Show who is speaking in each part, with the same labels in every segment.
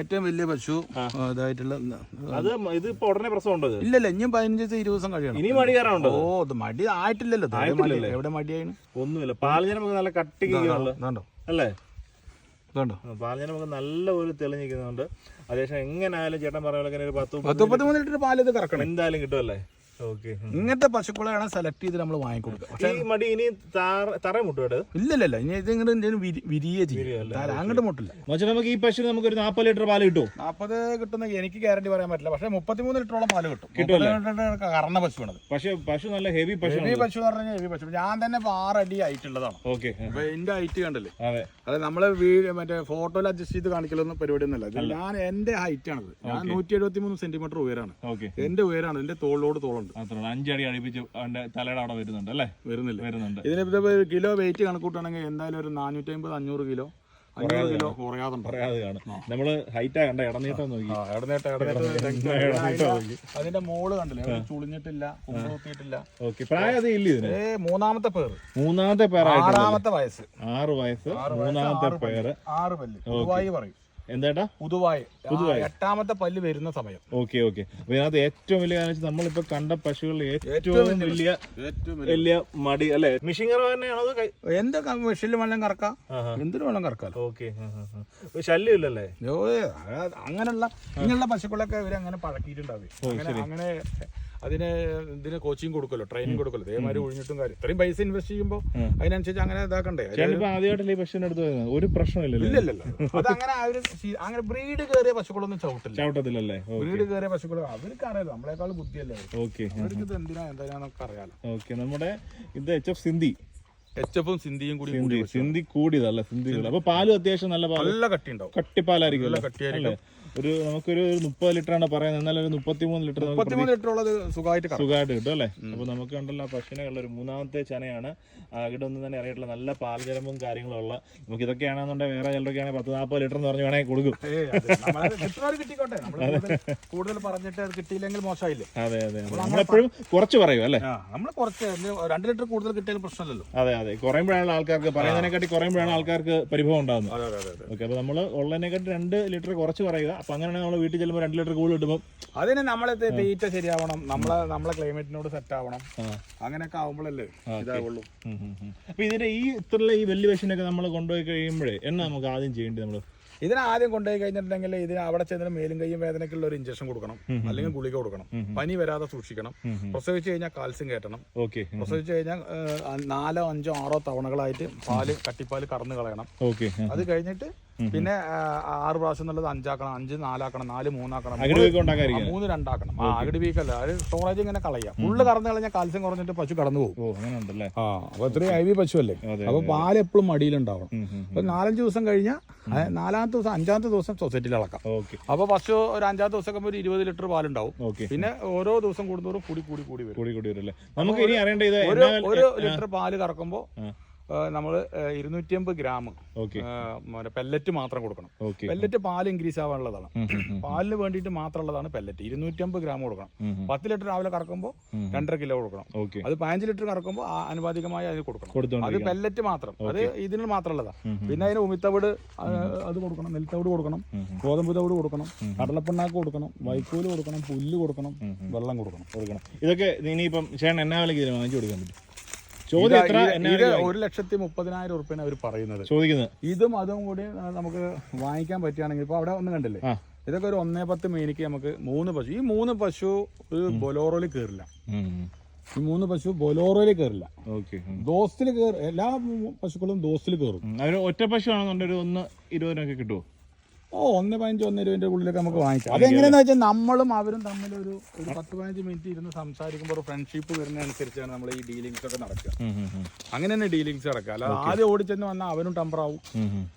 Speaker 1: ഏറ്റവും വലിയ പശു ഇതായിട്ടുള്ള
Speaker 2: അത് ഇത് ഇപ്പൊ ഉടനെ പ്രസവം ഉണ്ടോ
Speaker 1: ഇല്ലല്ല ഇനിയും പതിനഞ്ച് ദിവസം ഇരുപത് ദിവസം കഴിയണം.
Speaker 2: ഇനി മടി കയറാനുണ്ടോ
Speaker 1: ഓ അത് മടി ആയിട്ടില്ലല്ലോ എവിടെ മടിയായിരുന്നു
Speaker 2: ഒന്നുമില്ല. പാലജനം നമുക്ക് നല്ല കട്ടിക്ക്
Speaker 1: ഇതുണ്ടോ?
Speaker 2: അല്ലേ?
Speaker 1: ഇതുണ്ടോ?
Speaker 2: പാലജനം നമുക്ക് നല്ല ഒരു തെളിഞ്ഞിരിക്കുന്നുണ്ട്. അതേസമയം എങ്ങനെയായാലും ചേട്ടൻ പറഞ്ഞ പോലെ ഒരു പത്ത്
Speaker 1: പത്ത് മുപ്പത്തി മൂന്ന് ലിറ്റർ പാൽ ഇത് കറക്കണം.
Speaker 2: എന്തായാലും കിട്ടുമല്ലേ
Speaker 1: ഇങ്ങനത്തെ പശുക്കളെയാണ് സെലക്ട് ചെയ്ത് നമ്മൾ വാങ്ങിക്കൊടുക്കുക. പക്ഷേ
Speaker 2: ഈ മടി ഇനി തറ മുട്ടോട്
Speaker 1: ഇല്ലല്ലല്ല ഇനി ഇത് ഇങ്ങനെ വിരിയേ ചെയ്യും. താര- അങ്ങോട്ട് മുട്ടില്ല.
Speaker 2: മച്ചാ നമുക്ക് ഈ പശു നമുക്ക് ഒരു നാൽപ്പത് ലിറ്റർ പാൽ കിട്ടും
Speaker 1: നാൽപ്പത് കിട്ടുന്ന എനിക്ക് ഗ്യാരണ്ടി പറയാൻ പറ്റില്ല. പക്ഷേ മുപ്പത്തിമൂന്ന് ലിറ്ററോളം പാൽ കിട്ടും. കറന്ന പശുവാണ്
Speaker 2: പക്ഷേ പശു നല്ല ഹെവി പശു
Speaker 1: ഹെവി പശു എന്ന് പറഞ്ഞാൽ ഹെവി പശു. ഞാൻ തന്നെ ആറടി ആയിട്ടുള്ളതാണ്
Speaker 2: ഓക്കെ
Speaker 1: അപ്പൊ എന്റെ ഹൈറ്റ് കണ്ടല്ലേ?
Speaker 2: അതെ.
Speaker 1: അത് നമ്മൾ വീട് മറ്റേ ഫോട്ടോയിൽ അഡ്ജസ്റ്റ് ചെയ്ത് കാണിക്കലൊന്നും പരിപാടി ഒന്നുമല്ല ഇത് ഞാൻ എന്റെ ഹൈറ്റ് ആണത്. ഞാൻ നൂറ്റി എഴുപത്തി മൂന്ന് സെന്റിമീറ്റർ ഉയരാണ്.
Speaker 2: ഓക്കെ
Speaker 1: എന്റെ ഉയരാണ്. എന്റെ തോളിലോട് തോളുണ്ട്.
Speaker 2: അഞ്ചടി അടുപ്പിച്ച് അവന്റെ തലയുടെ അവിടെ വരുന്നുണ്ട് അല്ലേ?
Speaker 1: വരുന്നില്ല?
Speaker 2: വരുന്നുണ്ട്.
Speaker 1: ഇതിന് കിലോ വെയിറ്റ് കണക്കൂട്ടാണെങ്കിൽ എന്തായാലും ഒരു നാനൂറ്റി അമ്പത് അഞ്ഞൂറ് കിലോ
Speaker 2: നമ്മൾ ഹൈറ്റാ കണ്ട ഇടനീട്ടം നോക്കി.
Speaker 1: അതിന്റെ- മോൾ കണ്ടില്ലേ? ചുളിഞ്ഞിട്ടില്ല കുമ്പൂത്തിയിട്ടില്ല
Speaker 2: ഓക്കെ പ്രായം ഇല്ല ഇതിന്?
Speaker 1: മൂന്നാമത്തെ പേര്
Speaker 2: മൂന്നാമത്തെ പേര്
Speaker 1: ആറാമത്തെ വയസ്സ്.
Speaker 2: ആറ് വയസ്സ് മൂന്നാമത്തെ പേര്.
Speaker 1: ആറ് പല്ല്. പറയും.
Speaker 2: എന്താട്ടാ?
Speaker 1: പുതുവായി. എട്ടാമത്തെ പല്ല് വരുന്ന സമയം.
Speaker 2: Okay okay. അപ്പൊ ഇതിനകത്ത് ഏറ്റവും വലിയ കാരണം നമ്മളിപ്പോ കണ്ട പശുകളിൽ ഏറ്റവും വലിയ
Speaker 1: ഏറ്റവും
Speaker 2: വലിയ മടി അല്ലെ? മിഷിങ്ങർ തന്നെയാണോ അത് കൈ-
Speaker 1: എന്ത് മെഷീനിൽ വെള്ളം കറക്കാം. എന്തിനു വെള്ളം കറക്കാം
Speaker 2: ഓക്കെ ശല്യം ഇല്ലല്ലേ
Speaker 1: അങ്ങനെയുള്ള ഇങ്ങനെയുള്ള പശുക്കളൊക്കെ ഇവർ അങ്ങനെ പഴക്കിയിട്ടുണ്ടാവും അങ്ങനെ അങ്ങനെ അതിന് ഇതിന് കോച്ചിങ് കൊടുക്കല്ലോ ട്രെയിനിങ് കൊടുക്കല്ലോ. അതേമാതിരി ഒഴിഞ്ഞിട്ടും കാര്യം. ഇത്രയും പൈസ ഇൻവെസ്റ്റ് ചെയ്യുമ്പോൾ അതിനനുസരിച്ച് അങ്ങനെ ഇതാക്കണ്ടേ?
Speaker 2: ആദ്യമായിട്ടല്ലേ അടുത്ത് വരുന്നത്. ഒരു പ്രശ്നമില്ലല്ലോ
Speaker 1: ഇല്ലല്ലോ. അത് അങ്ങനെ അവർ അങ്ങനെ ബ്രീഡ് കയറിയ പശുക്കളൊന്നും ചവിട്ടില്ല.
Speaker 2: ചവിട്ടത്തില്ലല്ലേ?
Speaker 1: ബ്രീഡ് കയറിയ പശുക്കൾ അവർക്ക് അറിയാലോ നമ്മളെക്കാൾ ബുദ്ധിയല്ലേ.
Speaker 2: ഓക്കെ.
Speaker 1: അവർക്ക് ഇത് എന്തിനാ എന്തായാലൊക്കെ അറിയാലോ.
Speaker 2: ഓക്കെ. നമ്മുടെ ഇത് എച്ച് എഫ് സിന്ധി.
Speaker 1: എച്ച് എഫും സിന്ധിയും കൂടി
Speaker 2: സിന്ധി. കൂടിയതല്ല സിന്ധി അപ്പൊ പാലും അത്യാവശ്യം നല്ല പാൽ.
Speaker 1: നല്ല കട്ടി ഉണ്ടാവും
Speaker 2: കട്ടിപ്പാലായിരിക്കും?
Speaker 1: കട്ടിയായിരിക്കും?
Speaker 2: ഒരു നമുക്കൊരു മുപ്പത് ലിറ്റർ ആണ് പറയുന്നത്. എന്നാൽ ഒരു മുപ്പത്തിമൂന്ന് ലിറ്റർ
Speaker 1: മുപ്പത്തിമൂന്ന് ലിറ്റർ ഉള്ളത് സുഖമായിട്ട്
Speaker 2: സുഖമായിട്ട് കിട്ടും അല്ലേ? അപ്പൊ നമുക്ക് കണ്ടല്ലോ പശുവിനുള്ള പശുവിനെ ഉള്ള ഒരു മൂന്നാമത്തെ ചനയാണ്. ഇവിടെ ഒന്നും തന്നെ അറിയട്ടുള്ള നല്ല പാൽജലമും കാര്യങ്ങളും ഉള്ള നമുക്ക് ഇതൊക്കെയാണെന്നുണ്ടെങ്കിൽ വേറെ ചിലരൊക്കെയാണെങ്കിൽ പത്ത് നാൽപ്പത് ലിറ്റർ എന്ന് പറഞ്ഞു വേണമെങ്കിൽ കൊടുക്കും.
Speaker 1: കിട്ടിക്കോട്ടെ. കൂടുതൽ- പറഞ്ഞിട്ട് കിട്ടിയില്ലെങ്കിൽ മോശമായില്ലേ?
Speaker 2: അതെ അതെ. നമ്മളെപ്പോഴും കുറച്ച് പറയൂ അല്ലേ?
Speaker 1: നമ്മൾ നമ്മൾ കുറച്ച് രണ്ട് ലിറ്റർ കൂടുതൽ കിട്ടിയാലും പ്രശ്നമല്ലല്ലോ.
Speaker 2: അതെ അതെ. കുറയുമ്പോഴാണ് ആൾക്കാർക്ക് പറയുന്നതിനെക്കാട്ടി കുറയുമ്പോഴാണ് ആൾക്കാർക്ക് പരിഭവം ഉണ്ടാകുന്നത് ഓക്കെ അപ്പൊ നമ്മൾ ഉള്ളതിനെക്കാട്ടി രണ്ട് ലിറ്റർ കുറച്ച് പറയുക. അപ്പൊ അങ്ങനെ നമ്മൾ വീട്ടിൽ ചെല്ലുമ്പോൾ രണ്ട് ലിറ്റർ കൂടുതൽ കിട്ടുമ്പോൾ
Speaker 1: അതിന് നമ്മളെ തീറ്റ ശരിയാവണം. നമ്മളെ നമ്മളെ ക്ലൈമറ്റിനോട് സെറ്റ് ആവണം. അങ്ങനെയൊക്കെ ആവുമ്പോഴല്ലേ ഇതാവുള്ളൂ.
Speaker 2: അപ്പൊ ഇതിന്റെ ഈ ഇത്രയുള്ള ഈ വലിയ പശുവിനൊക്കെ നമ്മൾ കൊണ്ടുപോയി കഴിയുമ്പോഴേ എന്നാ നമുക്ക് ആദ്യം ചെയ്യേണ്ടത് നമ്മൾ
Speaker 1: ഇതിന് ആദ്യം കൊണ്ടുപോയി കഴിഞ്ഞിട്ടുണ്ടെങ്കിൽ ഇതിന് അവിടെ ചെന്നിട്ട് മേലും കൈയും വേദനയ്ക്കുള്ള ഒരു ഇഞ്ചക്ഷൻ കൊടുക്കണം. അല്ലെങ്കിൽ ഗുളിക കൊടുക്കണം. പനി വരാതെ സൂക്ഷിക്കണം. പ്രസവിച്ച് കഴിഞ്ഞാൽ കാൽസ്യം കയറ്റണം.
Speaker 2: ഓക്കെ.
Speaker 1: പ്രസവിച്ച് കഴിഞ്ഞാൽ നാലോ അഞ്ചോ ആറോ തവണകളായിട്ട് പാൽ കട്ടിപ്പാൽ കറന്നു കളയണം.
Speaker 2: ഓക്കെ.
Speaker 1: അത് കഴിഞ്ഞിട്ട് പിന്നെ ആറ് പ്രാവശ്യം എന്നുള്ളത് അഞ്ചാക്കണം അഞ്ച് നാലാക്കണം നാല് മൂന്നാക്കണം. മൂന്ന് രണ്ടാക്കണം. ആ അകിടി വീക്കല്ല. അത് സ്റ്റോറേജ് ഇങ്ങനെ കളയാം. ഫുള്ള് കറന്ന് കളഞ്ഞാൽ കാൽസ്യം കുറഞ്ഞിട്ട് പശു കടന്നു പോകും. ആ അപ്പൊ ഇത്രയും ഐ വി പശു അല്ലേ അപ്പൊ പാൽ എപ്പോഴും മടിയിലുണ്ടാവണം. അപ്പൊ നാലഞ്ച് ദിവസം കഴിഞ്ഞാൽ നാലാമത്തെ ദിവസം അഞ്ചാമത്തെ ദിവസം സൊസൈറ്റിയിൽ അളക്കാം. അപ്പൊ പശു ഒരു അഞ്ചാമത്തെ ദിവസം ഒരു ഇരുപത് ലിറ്റർ പാലുണ്ടാവും. പിന്നെ ഓരോ ദിവസം കൂടുന്നതോറും കൂടി കൂടി കൂടി വരും.
Speaker 2: കൂടി കൂടി വരും നമുക്ക് ഇനി അറിയേണ്ട
Speaker 1: ഒരു ലിറ്റർ പാൽ കറക്കുമ്പോൾ. നമ്മൾ ഇരുന്നൂറ്റി അമ്പത് ഗ്രാം പെല്ലറ്റ് മാത്രം കൊടുക്കണം. പെല്ലറ്റ് പാൽ ഇൻക്രീസ് ആവാനുള്ളതാണ്. പാലിന് വേണ്ടിയിട്ട് മാത്രമുള്ളതാണ് പെല്ലറ്റ് ഇരുന്നൂറ്റി അമ്പത് ഗ്രാം കൊടുക്കണം. പത്ത് ലിറ്റർ രാവിലെ കറക്കുമ്പോൾ രണ്ടര കിലോ കൊടുക്കണം. അത് പതിനഞ്ച് ലിറ്റർ കറക്കുമ്പോൾ ആ അനുപാതികമായി അതിന് കൊടുക്കണം. അത് പെല്ലറ്റ് മാത്രം. അത് ഇതിന് മാത്രമുള്ളതാണ്. പിന്നെ അതിന് ഉമിത്തവിട് അത് കൊടുക്കണം. നെൽത്തവിട് കൊടുക്കണം. ഗോതമ്പ് തവിട് കൊടുക്കണം. കടലപ്പിണ്ണാക്ക് കൊടുക്കണം. വൈക്കോൽ കൊടുക്കണം. പുല്ല് കൊടുക്കണം. വെള്ളം കൊടുക്കണം.
Speaker 2: കൊടുക്കണം. ഇതൊക്കെ ഇനിയിപ്പം ചേട്ടൻ എന്നാ വിലക്ക് ഇതിന് വാങ്ങിച്ചു കൊടുക്കാൻ പറ്റും? ചോദ്യം
Speaker 1: ഇത് ഒരു ലക്ഷത്തി മുപ്പതിനായിരം ഉറുപ്പിയാണ് അവർ പറയുന്നത്.
Speaker 2: ചോദിക്കുന്നത്.
Speaker 1: ഇതും അതും കൂടി നമുക്ക് വാങ്ങിക്കാൻ പറ്റുകയാണെങ്കിൽ ഇപ്പൊ അവിടെ ഒന്നും കണ്ടില്ലേ. ഇതൊക്കെ ഒരു ഒന്നേ പത്ത് മേനിക്ക് നമുക്ക് മൂന്ന് പശു. ഈ മൂന്ന് പശു ഒരു ബൊലോറോയിൽ കയറില്ല ഈ മൂന്ന് പശു ബൊലോറോയിൽ കയറില്ല
Speaker 2: ഓക്കെ.
Speaker 1: ദോസ്തിൽ കയറും എല്ലാ പശുക്കളും ദോസ്തിൽ കയറും
Speaker 2: ഒറ്റ പശു ആണെന്നുണ്ടെങ്കിൽ ഒന്ന് ഇരുപതിനൊക്കെ കിട്ടുമോ
Speaker 1: ഓ ഒന്ന് പതിനഞ്ച് ഒന്ന് ഇരുപതിന്റെ ഉള്ളിലൊക്കെ നമുക്ക് വാങ്ങിക്കാം. അതെങ്ങനെയാന്ന് വെച്ചാൽ നമ്മളും അവരും തമ്മിൽ ഒരു ഒരു പത്ത് പതിനഞ്ച് മിനിറ്റ് ഇരുന്ന് സംസാരിക്കുമ്പോൾ ഒരു ഫ്രണ്ട്ഷിപ്പ് വരുന്നതനുസരിച്ചാണ് നമ്മൾ ഈ ഡീലിങ്സ് ഒക്കെ നടക്കുക. അങ്ങനെ തന്നെ ഡീലിങ്സ് നടക്കുക. അല്ലാതെ ആദ്യം ഓടിച്ചെന്ന് വന്നാൽ അവനും ടമ്പറാവും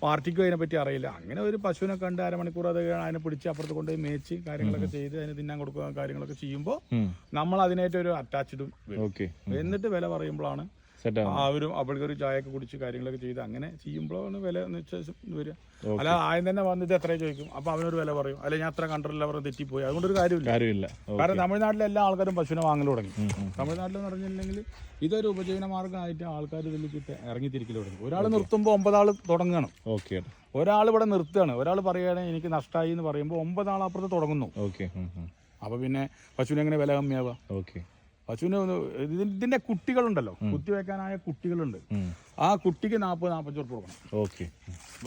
Speaker 1: പാർട്ടിക്ക് അതിനെ പറ്റി അറിയില്ല. അങ്ങനെ ഒരു പശുവിനെ കണ്ട് അരമണിക്കൂർ അത് അതിനെ പിടിച്ച് അപ്പുറത്ത് കൊണ്ടുപോയി മേച്ച് കാര്യങ്ങളൊക്കെ ചെയ്ത് അതിന് തിന്നാൻ കൊടുക്കുക കാര്യങ്ങളൊക്കെ ചെയ്യുമ്പോൾ നമ്മൾ അതിനായിട്ട് ഒരു അറ്റാച്ച്ഡും എന്നിട്ട് വില പറയുമ്പോഴാണ്
Speaker 2: സെറ്റ്
Speaker 1: അവിടെ ഒരു ചായയൊക്കെ കുടിച്ച് കാര്യങ്ങളൊക്കെ ചെയ്ത് അങ്ങനെ ചെയ്യുമ്പോഴാണ് വില നിശ്ചയം വരിക അല്ല ആദ്യം തന്നെ വന്നിട്ട് എത്ര ചോദിക്കും. അപ്പൊ അവനൊരു വില പറയും. അല്ലെ ഞാൻ അത്ര കണ്ടറില്ല പറഞ്ഞ് തെറ്റിപ്പോയി. അതുകൊണ്ടൊരു കാര്യമില്ല.
Speaker 2: കാര്യമില്ല.
Speaker 1: കാരണം തമിഴ്നാട്ടിലെ എല്ലാ ആൾക്കാരും പശുവിനെ വാങ്ങൽ തുടങ്ങി. തമിഴ്നാട്ടിലെന്ന് പറഞ്ഞിട്ടുണ്ടെങ്കിൽ ഇതൊരു ഉപജീവന മാർഗമായിട്ട് ആൾക്കാർ ഇതിലേക്ക് ഇറങ്ങിത്തിരിക്കൽ തുടങ്ങി. ഒരാൾ നിർത്തുമ്പോൾ ഒമ്പതാൾ തുടങ്ങണം.
Speaker 2: ഓക്കെ
Speaker 1: ഒരാൾ ഇവിടെ നിർത്തുകയാണ്. ഒരാൾ പറയുകയാണെങ്കിൽ എനിക്ക് നഷ്ടമായി എന്ന് പറയുമ്പോൾ ഒമ്പതാൾ അപ്പുറത്ത് തുടങ്ങുന്നു.
Speaker 2: ഓക്കെ.
Speaker 1: അപ്പോൾ പിന്നെ പശുവിനെങ്ങനെ വില കമ്മിയാവുക?
Speaker 2: ഓക്കെ
Speaker 1: പശുവിന് ഇതിന്റെ- കുട്ടികളുണ്ടല്ലോ. കുത്തിവെക്കാനായ കുട്ടികളുണ്ട്. ആ കുട്ടിക്ക് നാൽപ്പത് നാൽപ്പത്തഞ്ച് ഉറുപ്പ് കൊടുക്കണം.
Speaker 2: ഓക്കെ.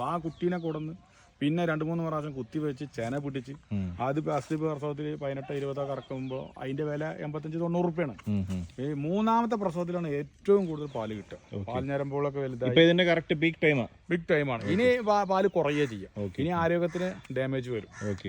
Speaker 1: ആ കുട്ടീനെ കൊടുന്ന് പിന്നെ രണ്ട് മൂന്ന് പ്രാവശ്യം കുത്തി വെച്ച് ചെന പിടിച്ച്. ആദ്യ ഫസ്റ്റ് പ്രസവത്തിൽ പതിനെട്ട് ഇരുപതോ കറക്കുമ്പോൾ അതിന്റെ വില എൺപത്തഞ്ച് തൊണ്ണൂറ് റുപ്യാണ്
Speaker 2: ഉം.
Speaker 1: ഈ മൂന്നാമത്തെ പ്രസവത്തിലാണ് ഏറ്റവും കൂടുതൽ പാൽ കിട്ടുക. പാൽ ഞരമ്പോളൊക്കെ വലുതായി.
Speaker 2: കറക്റ്റ് ബിഗ് ടൈമാണ്
Speaker 1: ബിഗ് ടൈമാണ് ഇനി പാൽ കുറയേ ചെയ്യാം. ഇനി ആരോഗ്യത്തിന് ഡാമേജ് വരും.
Speaker 2: ഓക്കെ.